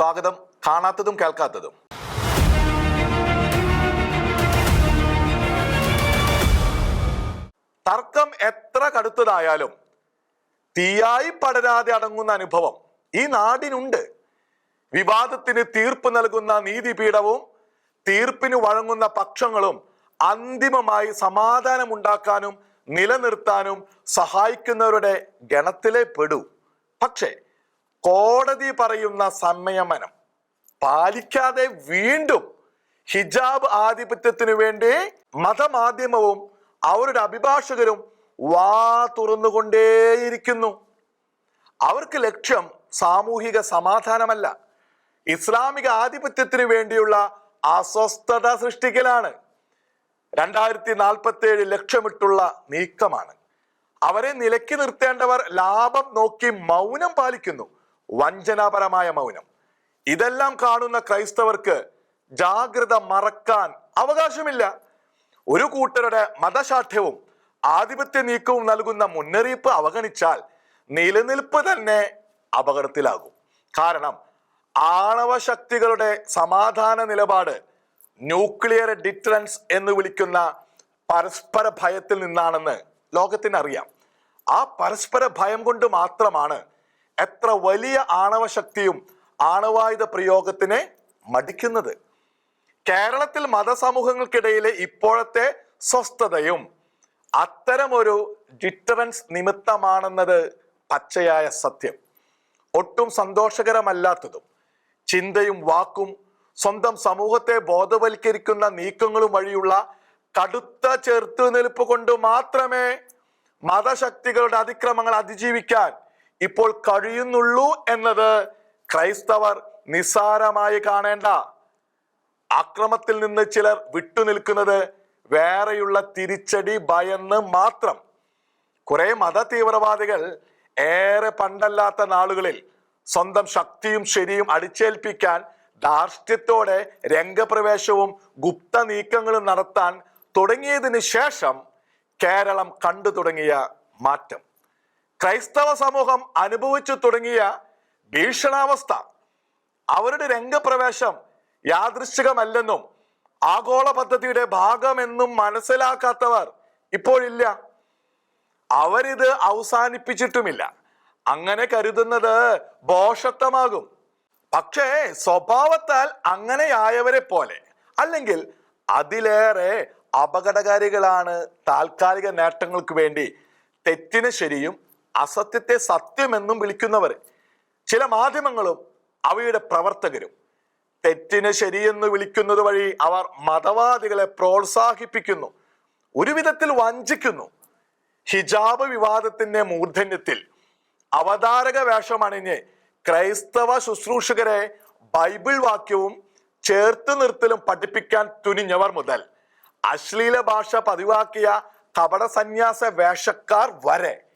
സ്വാഗതം. കാണാത്തതും കേൾക്കാത്തതും. തർക്കം എത്ര കടുത്തതായാലും തീയായി പടരാതെ അടങ്ങുന്ന അനുഭവം ഈ നാടിനുണ്ട്. വിവാദത്തിന് തീർപ്പ് നൽകുന്ന നീതിപീഠവും തീർപ്പിന് വഴങ്ങുന്ന പക്ഷങ്ങളും അന്തിമമായി സമാധാനമുണ്ടാക്കാനും നിലനിർത്താനും സഹായിക്കുന്നവരുടെ ഗണത്തിലെ പെടൂ. പക്ഷേ കോടതി പറയുന്ന സംയമനം പാലിക്കാതെ വീണ്ടും ഹിജാബ് ആധിപത്യത്തിനു വേണ്ടി മതമാധ്യമവും അവരുടെ അഭിഭാഷകരും വാ തുറന്നുകൊണ്ടേയിരിക്കുന്നു. അവർക്ക് ലക്ഷ്യം സാമൂഹിക സമാധാനമല്ല. ഇസ്ലാമിക ആധിപത്യത്തിന് വേണ്ടിയുള്ള അസ്വസ്ഥത സൃഷ്ടിക്കലാണ്. രണ്ടായിരത്തി നാൽപ്പത്തി ഏഴ് ലക്ഷ്യമിട്ടുള്ള നീക്കമാണ്. അവരെ നിലക്കി നിർത്തേണ്ടവർ ലാഭം നോക്കി മൗനം പാലിക്കുന്നു. വഞ്ചനാപരമായ മൗനം. ഇതെല്ലാം കാണുന്ന ക്രൈസ്തവർക്ക് ജാഗ്രത മറക്കാൻ അവകാശമില്ല. ഒരു കൂട്ടരുടെ മതശാഠ്യവും ആധിപത്യ നീക്കവും നൽകുന്ന മുന്നറിയിപ്പ് അവഗണിച്ചാൽ നിലനിൽപ്പ് തന്നെ അപകടത്തിലാകും. കാരണം ആണവ ശക്തികളുടെ സമാധാന നിലപാട് ന്യൂക്ലിയർ ഡിറ്ററൻസ് എന്ന് വിളിക്കുന്ന പരസ്പര ഭയത്തിൽ നിന്നാണെന്ന് ലോകത്തിന് അറിയാം ആ പരസ്പര ഭയം കൊണ്ട് മാത്രമാണ് എത്ര വലിയ ആണവ ശക്തിയും ആണവായുധ പ്രയോഗത്തിനെ മടിക്കുന്നത്. കേരളത്തിൽ മതസമൂഹങ്ങൾക്കിടയിലെ ഇപ്പോഴത്തെ സ്വസ്ഥതയും അത്തരമൊരു ഡിറ്ററൻസ് നിമിത്തമാണെന്നത് പച്ചയായ സത്യം. ഒട്ടും സന്തോഷകരമല്ലാത്തതും ചിന്തയും വാക്കും സ്വന്തം സമൂഹത്തെ ബോധവൽക്കരിക്കുന്ന നീക്കങ്ങളും വഴിയുള്ള കടുത്ത ചെറുത്തുനിൽപ്പ് കൊണ്ട് മാത്രമേ മതശക്തികളുടെ അതിക്രമങ്ങൾ അതിജീവിക്കാൻ ഇപ്പോൾ കഴിയുന്നുള്ളൂ എന്നത് ക്രൈസ്തവർ നിസ്സാരമായി കാണേണ്ട. അക്രമത്തിൽ നിന്ന് ചിലർ വിട്ടുനിൽക്കുന്നത് വേറെയുള്ള തിരിച്ചടി ഭയന്ന് മാത്രം. കുറെ മത തീവ്രവാദികൾ ഏറെ പണ്ടല്ലാത്ത നാളുകളിൽ സ്വന്തം ശക്തിയും ശരിയും അടിച്ചേൽപ്പിക്കാൻ ധാർഷ്ട്യത്തോടെ രംഗപ്രവേശവും ഗുപ്ത നീക്കങ്ങളും നടത്താൻ തുടങ്ങിയതിന് ശേഷം കേരളം കണ്ടു തുടങ്ങിയ മാറ്റം. ക്രൈസ്തവ സമൂഹം അനുഭവിച്ചു തുടങ്ങിയ ഭീഷണാവസ്ഥ. അവരുടെ രംഗപ്രവേശം യാദൃശ്ചികമല്ലെന്നും ആഗോള പദ്ധതിയുടെ ഭാഗമെന്നും മനസ്സിലാക്കാത്തവർ ഇപ്പോഴില്ല. അവരിത് അവസാനിപ്പിച്ചിട്ടുമില്ല. അങ്ങനെ കരുതുന്നത് ബോഷത്വമാകും. പക്ഷേ സ്വഭാവത്താൽ അങ്ങനെയായവരെ പോലെ അല്ലെങ്കിൽ അതിലേറെ അപകടകാരികളാണ് താൽക്കാലിക നേട്ടങ്ങൾക്ക് വേണ്ടി തെറ്റിന് ശരിയും അസത്യത്തെ സത്യമെന്നും വിളിക്കുന്നവർ. ചില മാധ്യമങ്ങളും അവയുടെ പ്രവർത്തകരും തെറ്റിനെ ശരിയെന്ന് വിളിക്കുന്നത് വഴി അവർ മതവാദികളെ പ്രോത്സാഹിപ്പിക്കുന്നു ഒരു വിധത്തിൽ വഞ്ചിക്കുന്നു. ഹിജാബ് വിവാദത്തിന്റെ മൂർധന്യത്തിൽ അവതാരക വേഷമണിഞ്ഞ് ക്രൈസ്തവ ശുശ്രൂഷകരെ ബൈബിൾ വാക്യവും ചേർത്ത് നിർത്തലും പഠിപ്പിക്കാൻ തുനിഞ്ഞവർ മുതൽ അശ്ലീല ഭാഷ പതിവാക്കിയ കപട സന്യാസ വേഷക്കാർ വരെ.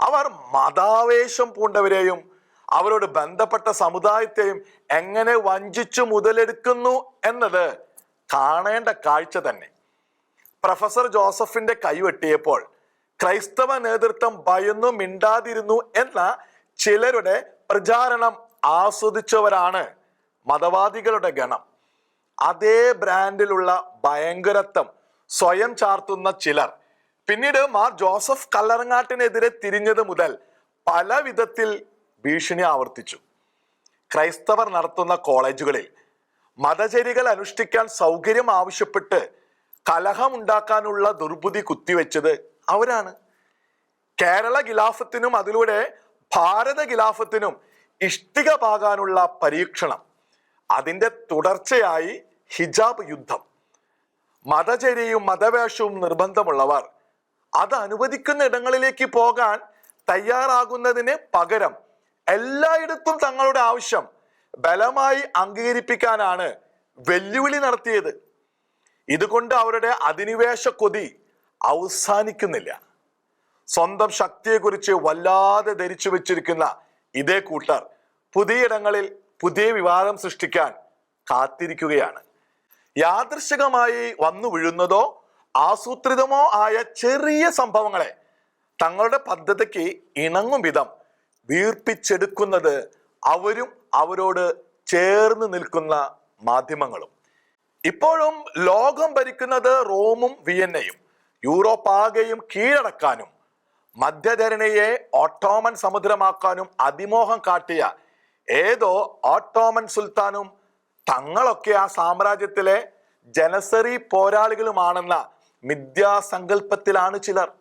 അവർ മതാവേശം പൂണ്ടവരെയും അവരോട് ബന്ധപ്പെട്ട സമുദായത്തെയും എങ്ങനെ വഞ്ചിച്ചു മുതലെടുക്കുന്നു എന്നത് കാണേണ്ട കാഴ്ച തന്നെ. പ്രൊഫസർ ജോസഫിന്റെ കൈവെട്ടിയപ്പോൾ ക്രൈസ്തവ നേതൃത്വം ഭയന്നു മിണ്ടാതിരുന്നു എന്ന ചിലരുടെ പ്രചാരണം ആസ്വദിച്ചവരാണ് മതവാദികളുടെ ഗണം. അതേ ബ്രാൻഡിലുള്ള ഭയങ്കരത്വം സ്വയം ചാർത്തുന്ന ചിലർ. പിന്നീട് മാർ ജോസഫ് കല്ലറങ്ങാട്ടിനെതിരെ തിരിഞ്ഞത് മുതൽ പല വിധത്തിൽ ഭീഷണി ആവർത്തിച്ചു. ക്രൈസ്തവർ നടത്തുന്ന കോളേജുകളിൽ മതചര്യകൾ അനുഷ്ഠിക്കാൻ സൗകര്യം ആവശ്യപ്പെട്ട് കലഹമുണ്ടാക്കാനുള്ള ദുർബുദ്ധി കുത്തിവെച്ചത് അവരാണ്. കേരള ഖിലാഫത്തിനും അതിലൂടെ ഭാരത ഖിലാഫത്തിനും ഇഷ്ടിക പാകാനുള്ള പരീക്ഷണം. അതിന്റെ തുടർച്ചയായി ഹിജാബ് യുദ്ധം. മതചര്യയും മതവേഷവും നിർബന്ധമുള്ളവർ അത് അനുവദിക്കുന്ന ഇടങ്ങളിലേക്ക് പോകാൻ തയ്യാറാകുന്നതിന് പകരം എല്ലായിടത്തും തങ്ങളുടെ ആവശ്യം ബലമായി അംഗീകരിപ്പിക്കാനാണ് വെല്ലുവിളി നടത്തിയത്. ഇതുകൊണ്ട് അവരുടെ അധിനിവേശ കൊതി അവസാനിക്കുന്നില്ല. സ്വന്തം ശക്തിയെക്കുറിച്ച് വല്ലാതെ ധരിച്ചു വെച്ചിരിക്കുന്ന ഇതേ കൂട്ടർ പുതിയിടങ്ങളിൽ പുതിയ വിവാദം സൃഷ്ടിക്കാൻ കാത്തിരിക്കുകയാണ്. യാദൃശികമായി വന്നു വീഴുന്നതോ ആസൂത്രിതമോ ആയ ചെറിയ സംഭവങ്ങളെ തങ്ങളുടെ പദ്ധതിക്ക് ഇണങ്ങും വിധം വീർപ്പിച്ചെടുക്കുന്നത് അവരും അവരോട് ചേർന്ന് നിൽക്കുന്ന മാധ്യമങ്ങളും. ഇപ്പോഴും ലോകം ഭരിക്കുന്നത് റോമും വിയന്നയും യൂറോപ്പ് ആകെയും കീഴടക്കാനും മധ്യധരണിയെ ഓട്ടോമൻ സമുദ്രമാക്കാനും അതിമോഹം കാട്ടിയ ഏതോ ഓട്ടോമൻ സുൽത്താനും തങ്ങളൊക്കെ ആ സാമ്രാജ്യത്തിലെ ജനസറി പോരാളികളുമാണെന്ന മിഥ്യാസങ്കല്പത്തിലാണ് ചിലർ.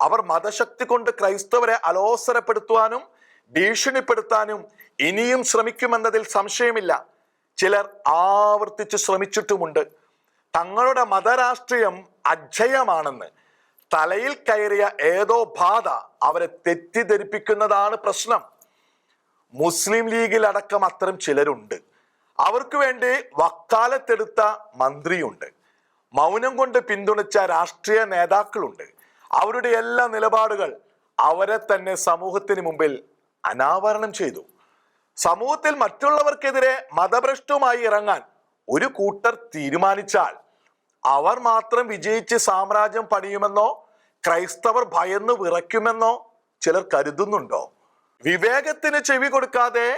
അവർ മതശക്തി കൊണ്ട് ക്രൈസ്തവരെ അലോസരപ്പെടുത്തുവാനും ഭീഷണിപ്പെടുത്താനും ഇനിയും ശ്രമിക്കുമെന്നതിൽ സംശയമില്ല. ചിലർ ആവർത്തിച്ച് ശ്രമിച്ചിട്ടുമുണ്ട്. തങ്ങളുടെ മതരാഷ്ട്രീയം അജയമാണെന്ന്. തലയിൽ കയറിയ ഏതോ ബാധ അവരെ തെറ്റിദ്ധരിപ്പിക്കുന്നതാണ് പ്രശ്നം. മുസ്ലിം ലീഗിലടക്കം അത്തരം ചിലരുണ്ട്. അവർക്ക് വേണ്ടി വക്കാലത്തെടുത്ത മന്ത്രിയുണ്ട്. മൗനം കൊണ്ട് പിന്തുണച്ച രാഷ്ട്രീയ നേതാക്കളുണ്ട്. അവരുടെ എല്ലാ നിലപാടുകൾ അവരെ തന്നെ സമൂഹത്തിന് മുമ്പിൽ അനാവരണം ചെയ്തു. സമൂഹത്തിൽ മറ്റുള്ളവർക്കെതിരെ മതഭ്രഷ്ടവുമായി ഇറങ്ങാൻ ഒരു കൂട്ടർ തീരുമാനിച്ചാൽ അവർ മാത്രം വിജയിച്ച് സാമ്രാജ്യം പണിയുമെന്നോ ക്രൈസ്തവർ ഭയന്ന് വിറയ്ക്കുമെന്നോ ചിലർ കരുതുന്നുണ്ടോ? വിവേകത്തിന് ചെവി കൊടുക്കാതെ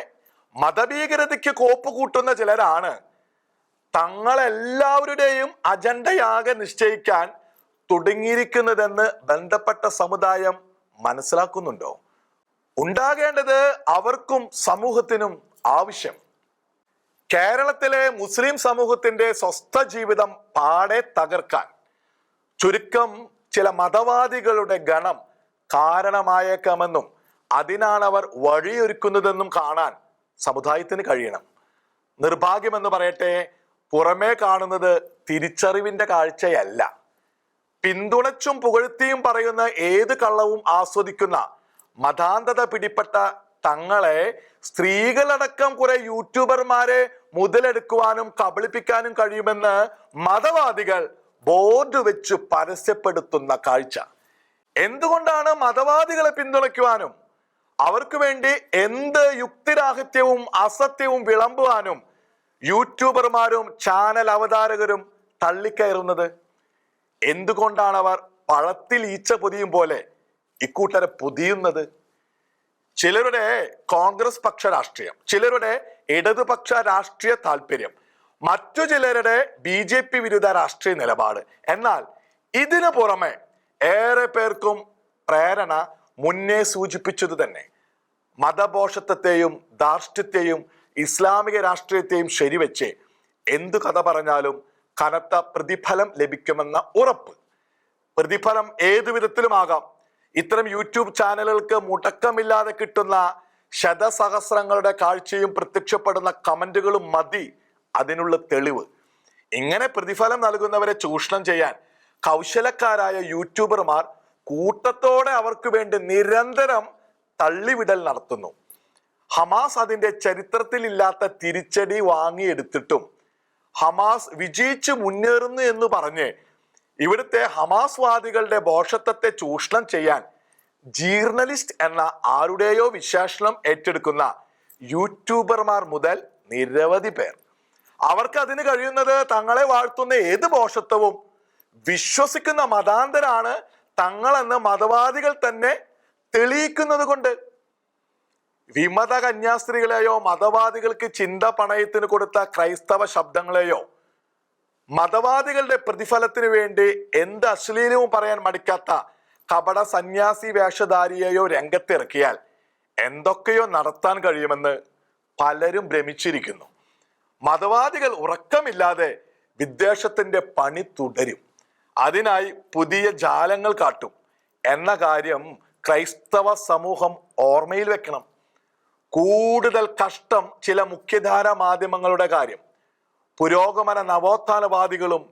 മതഭീകരതയ്ക്ക് കോപ്പ് കൂട്ടുന്ന ചിലരാണ് തങ്ങളെല്ലാവരുടെയും അജണ്ടയാകെ നിശ്ചയിക്കാൻ തുടങ്ങിയിരിക്കുന്നതെന്ന് ബന്ധപ്പെട്ട സമുദായം മനസ്സിലാക്കുന്നുണ്ടോ? ഉണ്ടാകേണ്ടത് അവർക്കും സമൂഹത്തിനും ആവശ്യം. കേരളത്തിലെ മുസ്ലിം സമൂഹത്തിന്റെ സ്വസ്ഥ ജീവിതം പാടെ തകർക്കാൻ. ചുരുക്കം ചില മതവാദികളുടെ ഗണം കാരണമായേക്കാമെന്നും അതിനാണ് അവർ വഴിയൊരുക്കുന്നതെന്നും കാണാൻ സമുദായത്തിന് കഴിയണം. നിർഭാഗ്യമെന്ന് പറയട്ടെ പുറമേ കാണുന്നത് തിരിച്ചറിവിന്റെ കാഴ്ചയല്ല. പിന്തുണച്ചും പുകഴ്ത്തിയും പറയുന്ന ഏത് കള്ളവും ആസ്വദിക്കുന്ന മതാന്തത പിടിപ്പെട്ട തങ്ങളെ സ്ത്രീകളടക്കം കുറെ യൂട്യൂബർമാരെ മുതലെടുക്കുവാനും കബളിപ്പിക്കാനും കഴിയുമെന്ന് മതവാദികൾ ബോർഡ് വെച്ച് പരസ്യപ്പെടുത്തുന്ന കാഴ്ച. എന്തുകൊണ്ടാണ് മതവാദികളെ പിന്തുണയ്ക്കുവാനും അവർക്ക് വേണ്ടി എന്ത് യുക്തിരാഹിത്യവും അസത്യവും വിളമ്പുവാനും യൂട്യൂബർമാരും ചാനൽ അവതാരകരും തള്ളിക്കയറുന്നത് എന്തുകൊണ്ടാണ് അവർ പഴത്തിൽ ഈച്ച പൊതിയും പോലെ ഇക്കൂട്ടരെ പൊതിയുന്നത്? ചിലരുടെ കോൺഗ്രസ് പക്ഷ രാഷ്ട്രീയം ചിലരുടെ ഇടതുപക്ഷ രാഷ്ട്രീയ താല്പര്യം മറ്റു ചിലരുടെ ബി ജെ പി വിരുദ്ധ രാഷ്ട്രീയ നിലപാട്. എന്നാൽ ഇതിനു പുറമെ ഏറെ പേർക്കും പ്രേരണ മുന്നേ സൂചിപ്പിച്ചത് തന്നെ മതഭോഷത്വത്തെയും ധാർഷ്ട്യത്തെയും ഇസ്ലാമിക രാഷ്ട്രീയത്തെയും ശരിവെച്ച് എന്തു കഥ പറഞ്ഞാലും കനത്ത പ്രതിഫലം ലഭിക്കുമെന്ന ഉറപ്പ്. പ്രതിഫലം ഏതു വിധത്തിലുമാകാം? ഇത്തരം യൂട്യൂബ് ചാനലുകൾക്ക് മുടക്കമില്ലാതെ കിട്ടുന്ന ശതസഹസ്രങ്ങളുടെ കാഴ്ചയും പ്രത്യക്ഷപ്പെടുന്ന കമന്റുകളും മതി അതിനുള്ള തെളിവ്. ഇങ്ങനെ പ്രതിഫലം നൽകുന്നവരെ ചൂഷണം ചെയ്യാൻ കൗശലക്കാരായ യൂട്യൂബർമാർ കൂട്ടത്തോടെ അവർക്ക് വേണ്ടി നിരന്തരം തള്ളിവിടൽ നടത്തുന്നു. ഹമാസ് അതിന്റെ ചരിത്രത്തിലില്ലാത്ത തിരിച്ചടി വാങ്ങിയെടുത്തിട്ടും ഹമാസ് വിജയിച്ച് മുന്നേറുന്നു എന്ന് പറഞ്ഞ് ഇവിടുത്തെ ഹമാസ് വാദികളുടെ ബോഷത്വത്തെ ചൂഷണം ചെയ്യാൻ ജീർണലിസ്റ്റ് എന്ന ആരുടെയോ വിശേഷണം ഏറ്റെടുക്കുന്ന യൂട്യൂബർമാർ മുതൽ നിരവധി പേർ. അവർക്ക് അതിന് കഴിയുന്നത് തങ്ങളെ വാഴ്ത്തുന്ന ഏത് ബോഷത്വവും വിശ്വസിക്കുന്ന മതാന്തരാണ് തങ്ങളെന്ന് മതവാദികൾ തന്നെ തെളിയിക്കുന്നത് കൊണ്ട് വിമത കന്യാസ്ത്രീകളെയോ മതവാദികൾക്ക് ചിന്ത പണയത്തിന് കൊടുത്ത ക്രൈസ്തവ ശബ്ദങ്ങളെയോ മതവാദികളുടെ പ്രതിഫലത്തിന് വേണ്ടി എന്ത് അശ്ലീലവും പറയാൻ മടിക്കാത്ത കപട സന്യാസി വേഷധാരിയെയോ രംഗത്തിറക്കിയാൽ എന്തൊക്കെയോ നടത്താൻ കഴിയുമെന്ന് പലരും ഭ്രമിച്ചിരിക്കുന്നു. മതവാദികൾ ഉറക്കമില്ലാതെ വിദ്വേഷത്തിന്റെ പണി തുടരും. അതിനായി പുതിയ ജാലങ്ങൾ കാട്ടും. എന്ന കാര്യം ക്രൈസ്തവ സമൂഹം ഓർമ്മയിൽ വെക്കണം. കൂടുതൽ കഷ്ടം ചില മുഖ്യധാര മാധ്യമങ്ങളുടെ കാര്യം. പുരോഗമന നവോത്ഥാനവാദികളും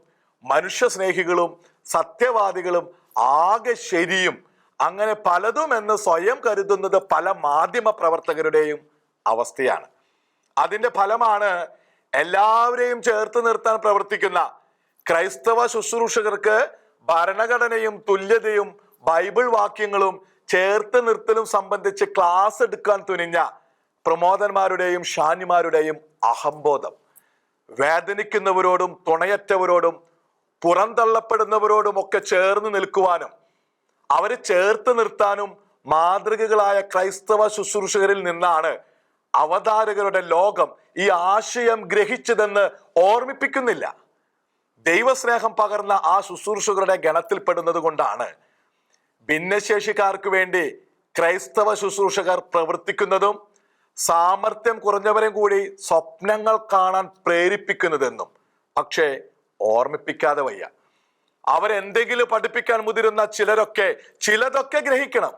മനുഷ്യസ്നേഹികളും സത്യവാദികളും ആകെ ശരിയും അങ്ങനെ പലതും എന്ന് സ്വയം കരുതുന്നത് പല മാധ്യമ പ്രവർത്തകരുടെയും അവസ്ഥയാണ്. അതിന്റെ ഫലമാണ് എല്ലാവരെയും ചേർത്ത് നിർത്താൻ പ്രവർത്തിക്കുന്ന ക്രൈസ്തവ ശുശ്രൂഷകർക്ക് ഭരണഘടനയും തുല്യതയും ബൈബിൾ വാക്യങ്ങളും ചേർത്ത് നിർത്തലും സംബന്ധിച്ച് ക്ലാസ് എടുക്കാൻ തുനിഞ്ഞ പ്രമോദന്മാരുടെയും ഷാനിമാരുടെയും അഹംബോധം. വേദനിക്കുന്നവരോടും തുണയറ്റവരോടും പുറന്തള്ളപ്പെടുന്നവരോടും ഒക്കെ ചേർന്ന് നിൽക്കുവാനും അവരെ ചേർത്ത് നിർത്താനും മാതൃകകളായ ക്രൈസ്തവ ശുശ്രൂഷകരിൽ നിന്നാണ് അവതാരകരുടെ ലോകം ഈ ആശയം ഗ്രഹിച്ചതെന്ന് ഓർമ്മിപ്പിക്കുന്നില്ല. ദൈവസ്നേഹം പകർന്ന ആ ശുശ്രൂഷകരുടെ ഗണത്തിൽപ്പെടുന്നത് കൊണ്ടാണ്. ഭിന്നശേഷിക്കാർക്ക് വേണ്ടി ക്രൈസ്തവ ശുശ്രൂഷകർ പ്രവർത്തിക്കുന്നതും സാമർത്ഥ്യം കുറഞ്ഞവരെയും കൂടി സ്വപ്നങ്ങൾ കാണാൻ പ്രേരിപ്പിക്കുന്നതെന്നും പക്ഷേ ഓർമ്മിപ്പിക്കാതെ വയ്യ. അവരെന്തെങ്കിലും പഠിപ്പിക്കാൻ മുതിരുന്ന ചിലരൊക്കെ ചിലതൊക്കെ ഗ്രഹിക്കണം.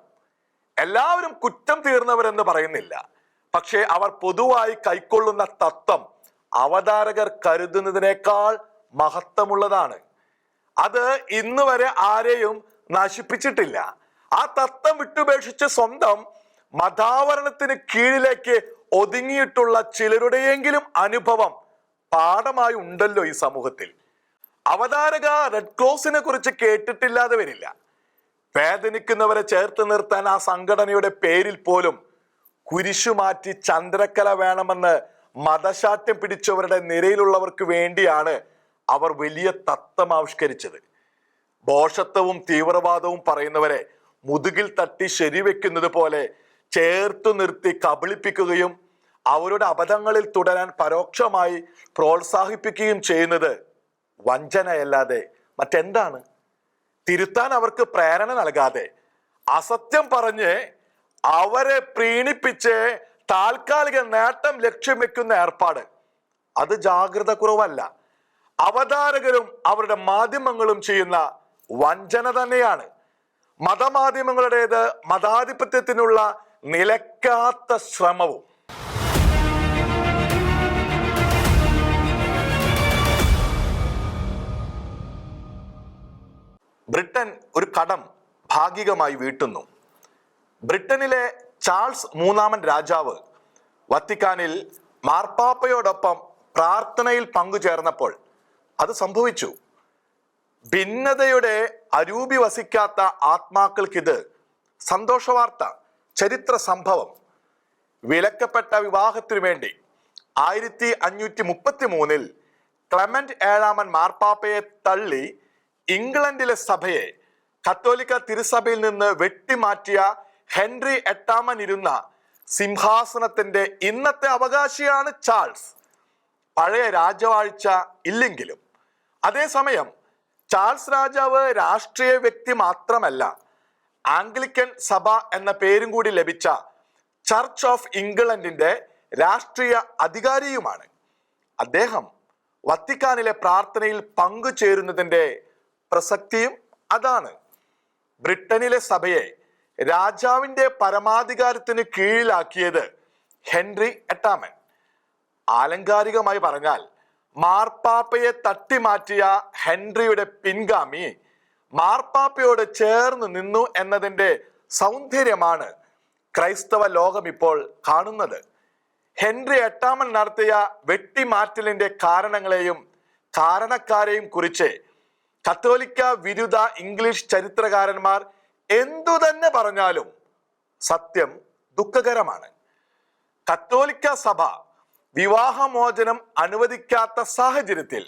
എല്ലാവരും കുറ്റം തീർന്നവരെന്ന് പറയുന്നില്ല. പക്ഷേ അവർ പൊതുവായി കൈക്കൊള്ളുന്ന തത്വം അവതാരകർ കരുതുന്നതിനേക്കാൾ മഹത്വമുള്ളതാണ്. അത് ഇന്ന് വരെ ആരെയും നശിപ്പിച്ചിട്ടില്ല. ആ തത്വം വിട്ടുപേക്ഷിച്ച് സ്വന്തം മതാവരണത്തിന് കീഴിലേക്ക് ഒതുങ്ങിയിട്ടുള്ള ചിലരുടെയെങ്കിലും അനുഭവം പാഠമായി ഉണ്ടല്ലോ ഈ സമൂഹത്തിൽ. അവതാരക റെഡ് ക്രോസിനെ കുറിച്ച് കേട്ടിട്ടില്ലാതെ വരില്ല. വേദനിക്കുന്നവരെ ചേർത്ത് നിർത്താൻ ആ സംഘടനയുടെ പേരിൽ പോലും കുരിശു മാറ്റി ചന്ദ്രക്കല വേണമെന്ന് മതശാഠ്യം പിടിച്ചവരുടെ നിരയിലുള്ളവർക്ക് വേണ്ടിയാണ് അവർ വലിയ തത്വം ആവിഷ്കരിച്ചത്. ഭോഷത്വവും തീവ്രവാദവും പറയുന്നവരെ മുതുകിൽ തട്ടി ശരിവെക്കുന്നത് പോലെ ചേർത്തു നിർത്തി കബളിപ്പിക്കുകയും അവരുടെ അബദ്ധങ്ങളിൽ തുടരാൻ പരോക്ഷമായി പ്രോത്സാഹിപ്പിക്കുകയും ചെയ്യുന്നത് വഞ്ചനയല്ലാതെ. മറ്റെന്താണ്? തിരുത്താൻ അവർക്ക് പ്രേരണ നൽകാതെ. അസത്യം പറഞ്ഞ് അവരെ പ്രീണിപ്പിച്ച് താൽക്കാലിക നേട്ടം ലക്ഷ്യം വെക്കുന്ന ഏർപ്പാട്. അത് ജാഗ്രത കുറവല്ല അവതാരകരും അവരുടെ മാധ്യമങ്ങളും ചെയ്യുന്ന വഞ്ചന തന്നെയാണ്. മതമാധ്യമങ്ങളുടേത് മതാധിപത്യത്തിനുള്ള നിലക്കാത്ത ശ്രമവും. ബ്രിട്ടൻ ഒരു കടം ഭാഗികമായി വീട്ടുന്നു. ബ്രിട്ടനിലെ ചാൾസ് മൂന്നാമൻ രാജാവ് വത്തിക്കാനിൽ മാർപ്പാപ്പയോടൊപ്പം പ്രാർത്ഥനയിൽ പങ്കുചേർന്നപ്പോൾ അത് സംഭവിച്ചു. ഭിന്നതയുടെ അരൂപി വസിക്കാത്ത ആത്മാക്കൾക്കിത് സന്തോഷവാർത്ത. ചരിത്ര സംഭവം വിലക്കപ്പെട്ട വിവാഹത്തിനു വേണ്ടി ആയിരത്തി അഞ്ഞൂറ്റി മുപ്പത്തി മൂന്നിൽ ക്ലമന്റ് ഏഴാമൻ മാർപ്പാപ്പയെ തള്ളി ഇംഗ്ലണ്ടിലെ സഭയെ കത്തോലിക്ക തിരുസഭയിൽ നിന്ന് വെട്ടിമാറ്റിയ ഹെൻറി എട്ടാമൻ ഇരുന്ന സിംഹാസനത്തിന്റെ ഇന്നത്തെ അവകാശിയാണ് ചാൾസ്. പഴയ രാജവാഴ്ച ഇല്ലെങ്കിലും. അതേസമയം ചാൾസ് രാജാവ് രാഷ്ട്രീയ വ്യക്തി മാത്രമല്ല ആംഗ്ലിക്കൻ സഭ എന്ന പേരും കൂടി ലഭിച്ച ചർച്ച് ഓഫ് ഇംഗ്ലണ്ടിന്റെ രാഷ്ട്രീയ അധികാരിയുമാണ്. അദ്ദേഹം വത്തിക്കാനിലെ പ്രാർത്ഥനയിൽ പങ്കുചേരുന്നതിന്റെ പ്രസക്തിയും അതാണ്. ബ്രിട്ടനിലെ സഭയെ രാജാവിന്റെ പരമാധികാരത്തിന് കീഴിലാക്കിയത് ഹെൻറി എട്ടാമൻ. ആലങ്കാരികമായി പറഞ്ഞാൽ മാർപ്പാപ്പയെ തട്ടിമാറ്റിയ ഹെൻറിയുടെ പിൻഗാമി മാർപ്പാപ്പയോട് ചേർന്ന് നിന്നു എന്നതിന്റെ സൗന്ദര്യമാണ് ക്രൈസ്തവ ലോകം ഇപ്പോൾ കാണുന്നത്. ഹെൻറി എട്ടാമൻ നടത്തിയ വെട്ടിമാറ്റലിന്റെ കാരണങ്ങളെയും കാരണക്കാരെയും കുറിച്ച് കത്തോലിക്ക വിരുദ്ധ ഇംഗ്ലീഷ് ചരിത്രകാരന്മാർ എന്തു തന്നെ പറഞ്ഞാലും സത്യം ദുഃഖകരമാണ്. കത്തോലിക്ക സഭ വിവാഹമോചനം അനുവദിക്കാത്ത സാഹചര്യത്തിൽ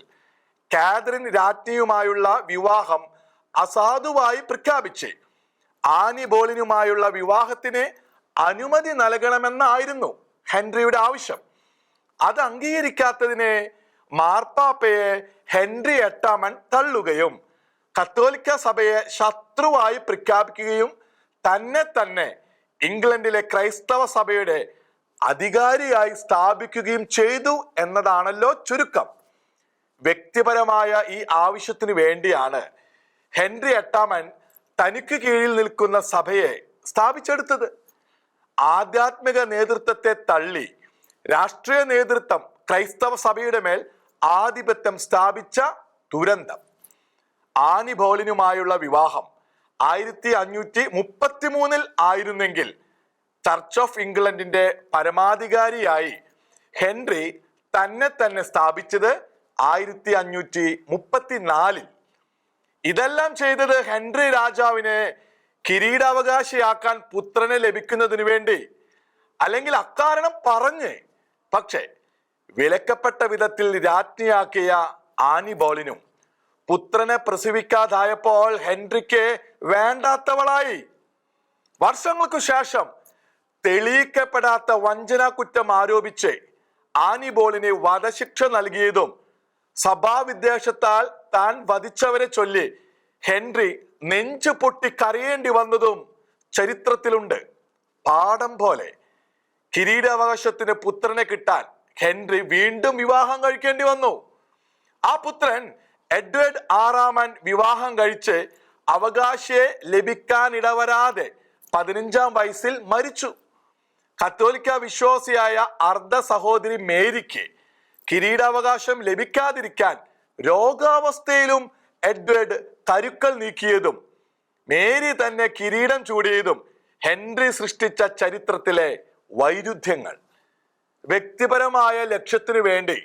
കാതറിൻ രാജ്ഞിയുമായുള്ള വിവാഹം അസാധുവായി പ്രഖ്യാപിച്ച് ആനിബോളിനുമായുള്ള വിവാഹത്തിന് അനുമതി നൽകണമെന്നായിരുന്നു ഹെൻറിയുടെ ആവശ്യം. അത് അംഗീകരിക്കാത്തതിനെ മാർപ്പാപ്പയെ ഹെൻറി എട്ടാമൻ തള്ളുകയും കത്തോലിക്ക സഭയെ ശത്രുവായി പ്രഖ്യാപിക്കുകയും തന്നെ തന്നെ ഇംഗ്ലണ്ടിലെ ക്രൈസ്തവ സഭയുടെ അധികാരിയായി സ്ഥാപിക്കുകയും ചെയ്തു എന്നതാണല്ലോ ചുരുക്കം. വ്യക്തിപരമായ ഈ ആവശ്യത്തിന് വേണ്ടിയാണ് ഹെൻറി എട്ടാമൻ തനിക്ക് കീഴിൽ നിൽക്കുന്ന സഭയെ സ്ഥാപിച്ചെടുത്തത്. ആധ്യാത്മിക നേതൃത്വത്തെ തള്ളി രാഷ്ട്രീയ നേതൃത്വം ക്രൈസ്തവ സഭയുടെ മേൽ ആധിപത്യം സ്ഥാപിച്ച ദുരന്തം. ആനി ബോളിനുമായുള്ള വിവാഹം ആയിരത്തി അഞ്ഞൂറ്റി മുപ്പത്തി മൂന്നിൽ ആയിരുന്നെങ്കിൽ ചർച്ച് ഓഫ് ഇംഗ്ലണ്ടിന്റെ പരമാധികാരിയായി ഹെൻറി തന്നെ തന്നെ സ്ഥാപിച്ചത് ആയിരത്തി അഞ്ഞൂറ്റി മുപ്പത്തിനാലിൽ ഇതെല്ലാം ചെയ്തത് ഹെൻറി രാജാവിനെ കിരീടാവകാശിയാക്കാൻ പുത്രനെ ലഭിക്കുന്നതിന് വേണ്ടി. അല്ലെങ്കിൽ അക്കാരണം പറഞ്ഞ്. പക്ഷേ വിലക്കപ്പെട്ട വിധത്തിൽ രാജ്ഞിയാക്കിയ ആനി ബോളിനും പുത്രനെ പ്രസവിക്കാതായപ്പോൾ ഹെൻറിക്ക് വേണ്ടാത്തവളായി. വർഷങ്ങൾക്കു ശേഷം തെളിയിക്കപ്പെടാത്ത വഞ്ചനാ കുറ്റം ആരോപിച്ച് ആനിബോളിന് വധശിക്ഷ നൽകിയതും സഭാവിദ്വേഷത്താൽ താൻ വധിച്ചവരെ ചൊല്ലി ഹെൻറി നെഞ്ചു പൊട്ടി കരയേണ്ടി വന്നതും ചരിത്രത്തിലുണ്ട്. പാഠം പോലെ കിരീടാവകാശത്തിന് പുത്രനെ കിട്ടാൻ ഹെൻറി വീണ്ടും വിവാഹം കഴിക്കേണ്ടി വന്നു. ആ പുത്രൻ എഡ്വേർഡ് ആറാമൻ വിവാഹം കഴിച്ച് അവകാശിയെ ലഭിക്കാനിടവരാതെ പതിനഞ്ചാം വയസ്സിൽ മരിച്ചു. കത്തോലിക്ക വിശ്വാസിയായ അർദ്ധ സഹോദരി മേരിക്ക് കിരീടാവകാശം ലഭിക്കാതിരിക്കാൻ രോഗാവസ്ഥയിലും എഡ്വേർഡ് കരുക്കൾ നീക്കിയതും മേരി തന്നെ കിരീടം ചൂടിയതും ഹെൻറി സൃഷ്ടിച്ച ചരിത്രത്തിലെ വൈരുദ്ധ്യങ്ങൾ. വ്യക്തിപരമായ ലക്ഷ്യത്തിനു വേണ്ടി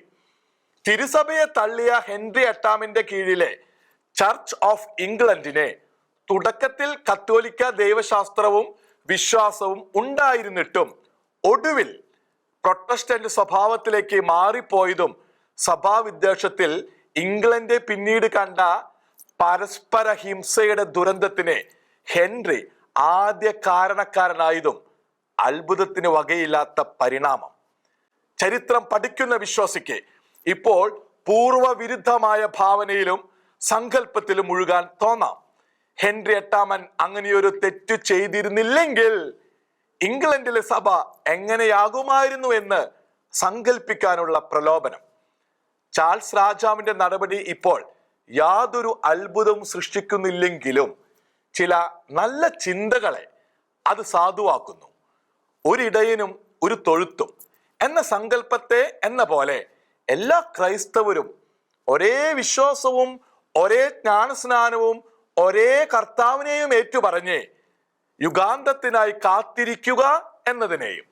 തിരുസഭയെ തള്ളിയ ഹെൻറി എട്ടാമിന്റെ കീഴിലെ ചർച്ച് ഓഫ് ഇംഗ്ലണ്ടിനെ തുടക്കത്തിൽ കത്തോലിക്ക ദൈവശാസ്ത്രവും വിശ്വാസവും ഉണ്ടായിരുന്നിട്ടും ഒടുവിൽ പ്രൊട്ടസ്റ്റന്റ് സ്വഭാവത്തിലേക്ക് മാറിപ്പോയതും സഭാവിദ്വേഷത്തിൽ ഇംഗ്ലണ്ട് പിന്നീട് കണ്ട പരസ്പര ഹിംസയുടെ ദുരന്തത്തിന് ഹെൻറി ആദ്യ കാരണക്കാരനായതും അത്ഭുതത്തിന് വകയില്ലാത്ത പരിണാമം. ചരിത്രം പഠിക്കുന്ന വിശ്വാസിക്ക് ഇപ്പോൾ പൂർവവിരുദ്ധമായ ഭാവനയിലും സങ്കല്പത്തിലും മുഴുകാൻ തോന്നാം. ഹെൻറി എട്ടാമൻ അങ്ങനെയൊരു തെറ്റ് ചെയ്തിരുന്നില്ലെങ്കിൽ ഇംഗ്ലണ്ടിലെ സഭ എങ്ങനെയാകുമായിരുന്നു എന്ന് സങ്കല്പിക്കാനുള്ള പ്രലോഭനം. ചാൾസ് രാജാവിന്റെ നടപടി ഇപ്പോൾ യാതൊരു അത്ഭുതവും സൃഷ്ടിക്കുന്നില്ലെങ്കിലും ചില നല്ല ചിന്തകളെ അത് സാധുവാക്കുന്നു. ഒരിടയനും ഒരു തൊഴുത്തും എന്ന സങ്കല്പത്തെ എന്ന പോലെ എല്ലാ ക്രൈസ്തവരും ഒരേ വിശ്വാസവും ഒരേ ജ്ഞാനസ്നാനവും ഒരേ കർത്താവിനെയും ഏറ്റുപറഞ്ഞ് യുഗാന്തത്തിനായി കാത്തിരിക്കുക എന്നതിനെയും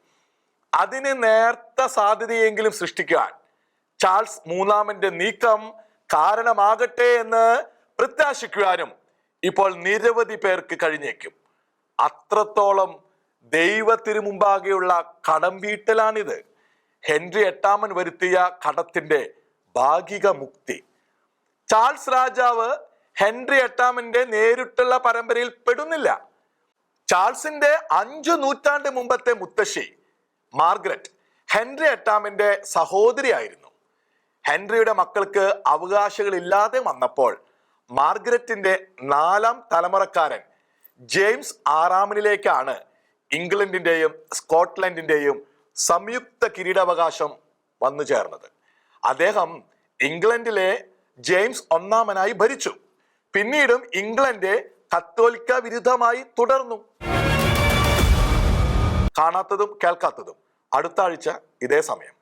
അതിന് നേർത്ത സാധ്യതയെങ്കിലും സൃഷ്ടിക്കാൻ ചാൾസ് മൂന്നാമന്റെ നീക്കം കാരണമാകട്ടെ എന്ന് പ്രത്യാശിക്കുവാനും ഇപ്പോൾ നിരവധി പേർക്ക് കഴിഞ്ഞേക്കും. അത്രത്തോളം ദൈവത്തിനു മുമ്പാകെയുള്ള കടം വീട്ടലാണിത്. ഹെൻറി എട്ടാമൻ വരുത്തിയ കടത്തിന്റെ ഭാഗിക മുക്തി. ചാൾസ് രാജാവ് ഹെൻറി എട്ടാമന്റെ നേരിട്ടുള്ള പരമ്പരയിൽ പെടുന്നില്ല. ചാൾസിന്റെ അഞ്ചു നൂറ്റാണ്ട് മുമ്പത്തെ മുത്തശ്ശി മാർഗ്രറ്റ് ഹെൻറി എട്ടാമിന്റെ സഹോദരിയായിരുന്നു. ഹെൻറിയുടെ മക്കൾക്ക് അവകാശങ്ങളില്ലാതെ വന്നപ്പോൾ മാർഗ്രറ്റിന്റെ നാലാം തലമുറക്കാരൻ ജെയിംസ് ആറാമനിലേക്കാണ് ഇംഗ്ലണ്ടിന്റെയും സ്കോട്ട്ലൻഡിന്റെയും സംയുക്ത കിരീടാവകാശം വന്നു ചേർന്നത്. അദ്ദേഹം ഇംഗ്ലണ്ടിലെ ജെയിംസ് ഒന്നാമനായി ഭരിച്ചു. പിന്നീടും ഇംഗ്ലണ്ട് കത്തോലിക്ക വിരുദ്ധമായി തുടർന്നു. കാണാത്തതും കേൾക്കാത്തതും. അടുത്ത ആഴ്ച ഇതേ സമയം.